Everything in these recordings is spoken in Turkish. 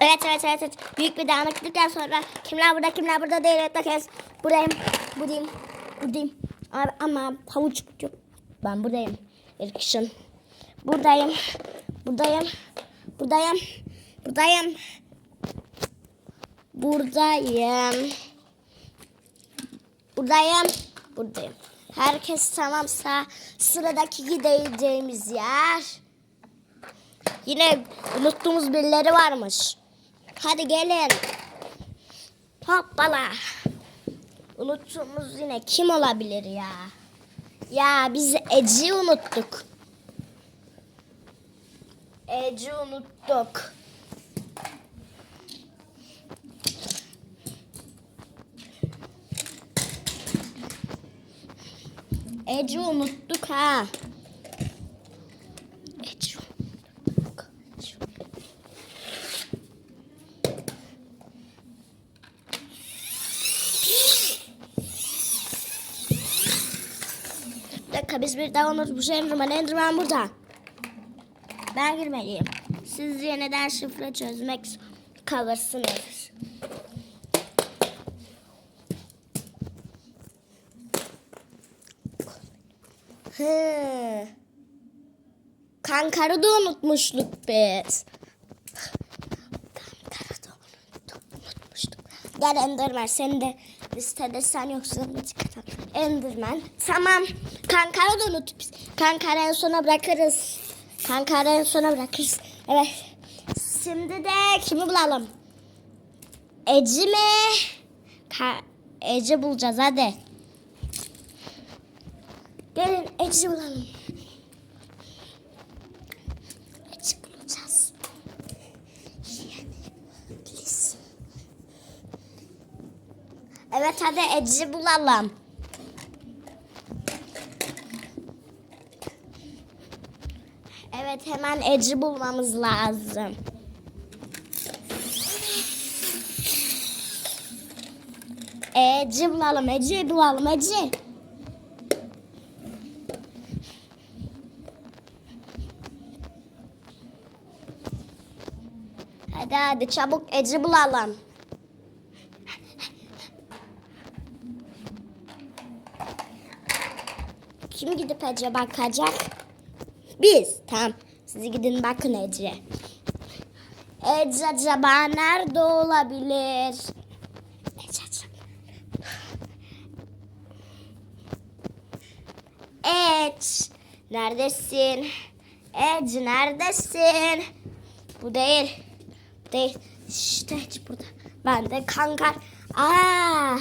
Evet evet evet. evet. Büyük bir dağınıklıktan sonra kimler burada kimler burada değil. Evet bakıyoruz. Buradayım. Buradayım. Buradayım. Ama, ama havuç yok. Ben buradayım. Erkişin. Buradayım. Buradayım. Buradayım. Buradayım. Buradayım. Buradayım. Buradayım. Herkes tamamsa sıradaki gideceğimiz yer. Yine unuttuğumuz birileri varmış. Hadi gelin. Hoppala. Unuttuğumuz yine kim olabilir ya? Ya biz Ece'yi unuttuk. Ece unuttuk. Ece unuttuk ha. Ece unuttuk. Ece unuttuk. Bir dakika biz bir daha unutmuş Enderman. Enderman burada. Ben girmeliyim. Siz yeniden şifre çözmek kalırsınız. He. Kankarı da unutmuştuk biz. Kankarı da unuttuk, unutmuştuk. Gel Enderman sen de listede sen yoksun. Enderman. Tamam. Kankarı da unuttuk biz. Kankarı en sona bırakırız. Kankarı en sona bırakırız. Evet. Şimdi de kimi bulalım? Eci mi? Ka Ece bulacağız hadi. Gelin Ece bulalım. Ece bulacağız. Please. Evet hadi Ece bulalım. Evet hemen Ece bulmamız lazım. Ece bulalım, Ece bulalım, Ece. Hadi hadi çabuk Ece bulalım. Kim gidip Ece bakacak? Biz. Tamam. Siz gidin bakın Ece. Ece acaba nerede olabilir? Ece acaba. Ece. Neredesin? Ece neredesin? Bu değil. Bu değil. İşte Ece burada. Ben de kankar. Aa,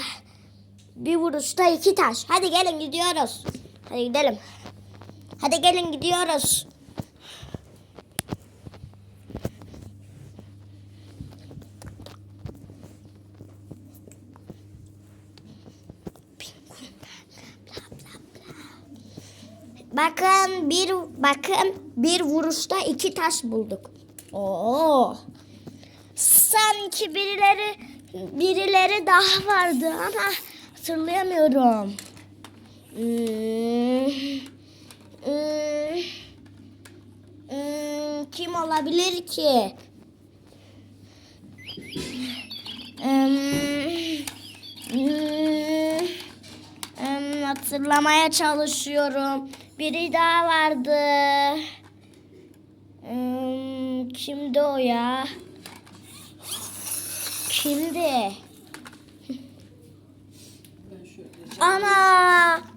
bir vuruşta iki taş. Hadi gelin gidiyoruz. Hadi gidelim. Hadi gelin gidiyoruz. Bakın bir bakın bir vuruşta iki taş bulduk. Oo. Sanki birileri birileri daha vardı ama hatırlayamıyorum. Hmm, kim olabilir ki? Hmm. Hmm, hatırlamaya çalışıyorum. Biri daha vardı. Hmm, kimdi o ya? Kimdi? Ana!